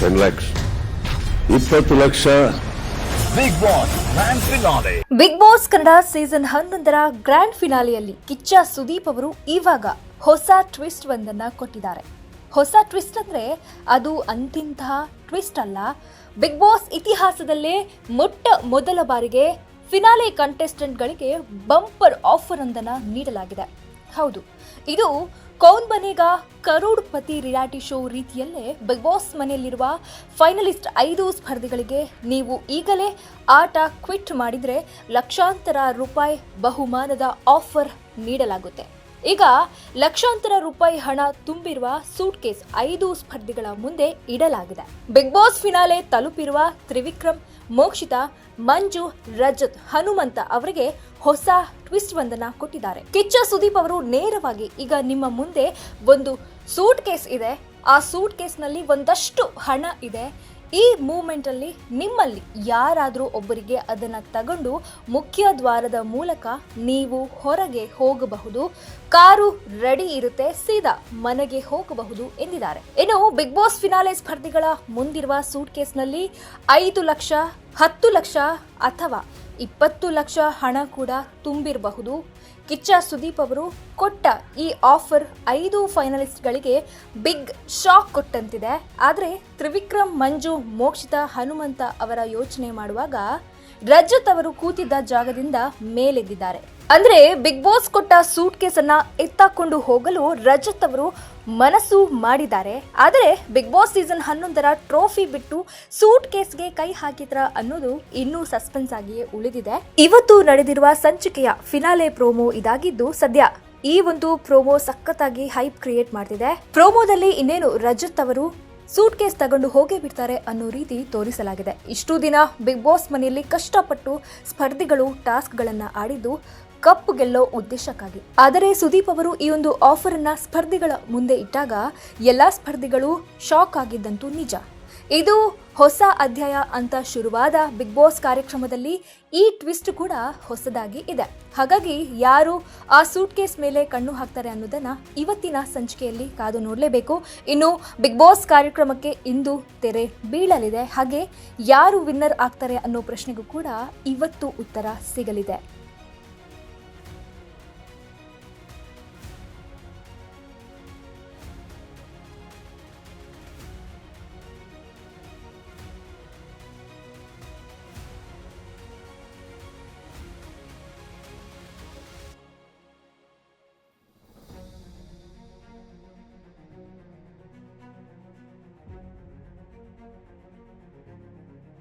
Ten lakhs ಇಪ್ಪತ್ತು lakh big boss. Big boss Kannada season ಹನ್ನೊಂದರ grand ಫಿನಾಲೆಯಲ್ಲಿ ಕಿಚ್ಚ ಸುದೀಪ್ ಅವರು ಇವಾಗ ಹೊಸ ಟ್ವಿಸ್ಟ್ ಒಂದನ್ನ ಕೊಟ್ಟಿದ್ದಾರೆ. ಹೊಸ ಟ್ವಿಸ್ಟ್ ಅಂದ್ರೆ ಅದು ಅಂತಿಂತಹ ಟ್ವಿಸ್ಟ್ ಅಲ್ಲ. ಬಿಗ್ ಬಾಸ್ ಇತಿಹಾಸದಲ್ಲೇ ಮೊಟ್ಟ ಮೊದಲ ಬಾರಿಗೆ ಫಿನಾಲೆ ಕಂಟೆಸ್ಟೆಂಟ್ಗಳಿಗೆ ಬಂಪರ್ ಆಫರ್ ಒಂದನ್ನು ನೀಡಲಾಗಿದೆ. ಹೌದು. ಇದು ಕೌನ್ ಬನೇಗ ಕರೋಡ್ಪತಿ ರಿಯಾಲಿಟಿ ಶೋ ರೀತಿಯಲ್ಲೇ ಬಿಗ್ ಬಾಸ್ ಮನೆಯಲ್ಲಿರುವ ಫೈನಲಿಸ್ಟ್ ಐದು ಸ್ಪರ್ಧಿಗಳಿಗೆ ನೀವು ಈಗಲೇ ಆಟ ಕ್ವಿಟ್ ಮಾಡಿದರೆ ಲಕ್ಷಾಂತರ ರೂಪಾಯಿ ಬಹುಮಾನದ ಆಫರ್ ನೀಡಲಾಗುತ್ತೆ. ಈಗ ಲಕ್ಷಾಂತರ ರೂಪಾಯಿ ಹಣ ತುಂಬಿರುವ ಸೂಟ್ ಕೇಸ್ ಐದು ಸ್ಪರ್ಧಿಗಳ ಮುಂದೆ ಇಡಲಾಗಿದೆ. ಬಿಗ್ ಬಾಸ್ ಫಿನಾಲೆ ತಲುಪಿರುವ ತ್ರಿವಿಕ್ರಮ್, ಮೋಕ್ಷಿತಾ, ಮಂಜು, ರಜತ್, ಹನುಮಂತ ಅವರಿಗೆ ಹೊಸ ಟ್ವಿಸ್ಟ್ ಒಂದನ್ನ ಕೊಟ್ಟಿದ್ದಾರೆ. ಕಿಚ್ಚ ಸುದೀಪ್ ಅವರು ನೇರವಾಗಿ ಈಗ ನಿಮ್ಮ ಮುಂದೆ ಒಂದು ಸೂಟ್ ಕೇಸ್ ಇದೆ. ಆ ಸೂಟ್ ಕೇಸ್ನಲ್ಲಿ ಒಂದಷ್ಟು ಹಣ ಇದೆ. ಈ ಮೂಮೆಂಟ್ ಅಲ್ಲಿ ನಿಮ್ಮಲ್ಲಿ ಯಾರಾದರೂ ಒಬ್ಬರಿಗೆ ಅದನ್ನ ತಗೊಂಡು ಮುಖ್ಯ ದ್ವಾರದ ಮೂಲಕ ನೀವು ಹೊರಗೆ ಹೋಗಬಹುದು. ಕಾರು ರೆಡಿ ಇರುತ್ತೆ, ಸೀದಾ ಮನೆಗೆ ಹೋಗಬಹುದು ಎಂದಿದ್ದಾರೆ. ಇನ್ನು ಬಿಗ್ ಬಾಸ್ ಫಿನಾಲೆ ಸ್ಪರ್ಧಿಗಳ ಮುಂದಿರುವ ಸೂಟ್ ಕೇಸ್ನಲ್ಲಿ ಐದು ಲಕ್ಷ ಹತ್ತು ಲಕ್ಷ ಅಥವಾ ಇಪ್ಪತ್ತು ಲಕ್ಷ ಹಣ ಕೂಡ ತುಂಬಿರಬಹುದು. ಕಿಚ್ಚ ಸುದೀಪ್ ಅವರು ಕೊಟ್ಟ ಈ ಆಫರ್ ಐದು ಫೈನಲಿಸ್ಟ್ಗಳಿಗೆ ಬಿಗ್ ಶಾಕ್ ಕೊಟ್ಟಂತಿದೆ. ಆದರೆ ತ್ರಿವಿಕ್ರಮ್, ಮಂಜು, ಮೋಕ್ಷಿತ, ಹನುಮಂತ ಅವರ ಯೋಚನೆ ಮಾಡುವಾಗ ರಜತ್ ಅವರು ಕೂತಿದ್ದ ಜಾಗದಿಂದ ಮೇಲೆದ್ದಿದ್ದಾರೆ. ಅಂದ್ರೆ ಬಿಗ್ ಬಾಸ್ ಕೊಟ್ಟ ಸೂಟ್ ಕೇಸನ್ನ ಎತ್ತಾಕೊಂಡು ಹೋಗಲು ರಜತ್ ಅವರು ಮನಸ್ಸು ಮಾಡಿದ್ದಾರೆ. ಆದರೆ ಬಿಗ್ ಬಾಸ್ ಸೀಸನ್ ಹನ್ನೊಂದರ ಟ್ರೋಫಿ ಬಿಟ್ಟು ಸೂಟ್ ಕೇಸ್ಗೆ ಕೈ ಹಾಕಿದ್ರ ಅನ್ನೋದು ಇನ್ನೂ ಸಸ್ಪೆನ್ಸ್ ಆಗಿಯೇ ಉಳಿದಿದೆ. ಇವತ್ತು ನಡೆದಿರುವ ಸಂಚಿಕೆಯ ಫಿನಾಲೆ ಪ್ರೋಮೋ ಇದಾಗಿದ್ದು ಸದ್ಯ ಈ ಒಂದು ಪ್ರೋಮೋ ಸಖತ್ತಾಗಿ ಹೈಪ್ ಕ್ರಿಯೇಟ್ ಮಾಡ್ತಿದೆ. ಪ್ರೋಮೋದಲ್ಲಿ ಇನ್ನೇನು ರಜತ್ ಅವರು ಸೂಟ್ ಕೇಸ್ ತಗೊಂಡು ಹೋಗೇ ಬಿಡ್ತಾರೆ ಅನ್ನೋ ರೀತಿ ತೋರಿಸಲಾಗಿದೆ. ಇಷ್ಟು ದಿನ ಬಿಗ್ ಬಾಸ್ ಮನೆಯಲ್ಲಿ ಕಷ್ಟಪಟ್ಟು ಸ್ಪರ್ಧಿಗಳು ಟಾಸ್ಕ್ಗಳನ್ನು ಆಡಿದ್ದು ಕಪ್ ಗೆಲ್ಲೋ ಉದ್ದೇಶಕ್ಕಾಗಿ. ಆದರೆ ಸುದೀಪ್ ಅವರು ಈ ಒಂದು ಆಫರ್ ಅನ್ನ ಸ್ಪರ್ಧಿಗಳ ಮುಂದೆ ಇಟ್ಟಾಗ ಎಲ್ಲಾ ಸ್ಪರ್ಧಿಗಳು ಶಾಕ್ ಆಗಿದ್ದಂತೂ ನಿಜ. ಇದು ಹೊಸ ಅಧ್ಯಾಯ ಅಂತ ಶುರುವಾದ ಬಿಗ್ ಬಾಸ್ ಕಾರ್ಯಕ್ರಮದಲ್ಲಿ ಈ ಟ್ವಿಸ್ಟ್ ಕೂಡ ಹೊಸದಾಗಿ ಇದೆ. ಹಾಗಾಗಿ ಯಾರು ಆ ಸೂಟ್ ಕೇಸ್ ಮೇಲೆ ಕಣ್ಣು ಹಾಕ್ತಾರೆ ಅನ್ನೋದನ್ನ ಇವತ್ತಿನ ಸಂಚಿಕೆಯಲ್ಲಿ ಕಾದು ನೋಡಲೇಬೇಕು. ಇನ್ನು ಬಿಗ್ ಬಾಸ್ ಕಾರ್ಯಕ್ರಮಕ್ಕೆ ಇಂದು ತೆರೆ ಬೀಳಲಿದೆ. ಹಾಗೆ ಯಾರು ವಿನ್ನರ್ ಆಗ್ತಾರೆ ಅನ್ನೋ ಪ್ರಶ್ನೆಗೂ ಕೂಡ ಇವತ್ತು ಉತ್ತರ ಸಿಗಲಿದೆ.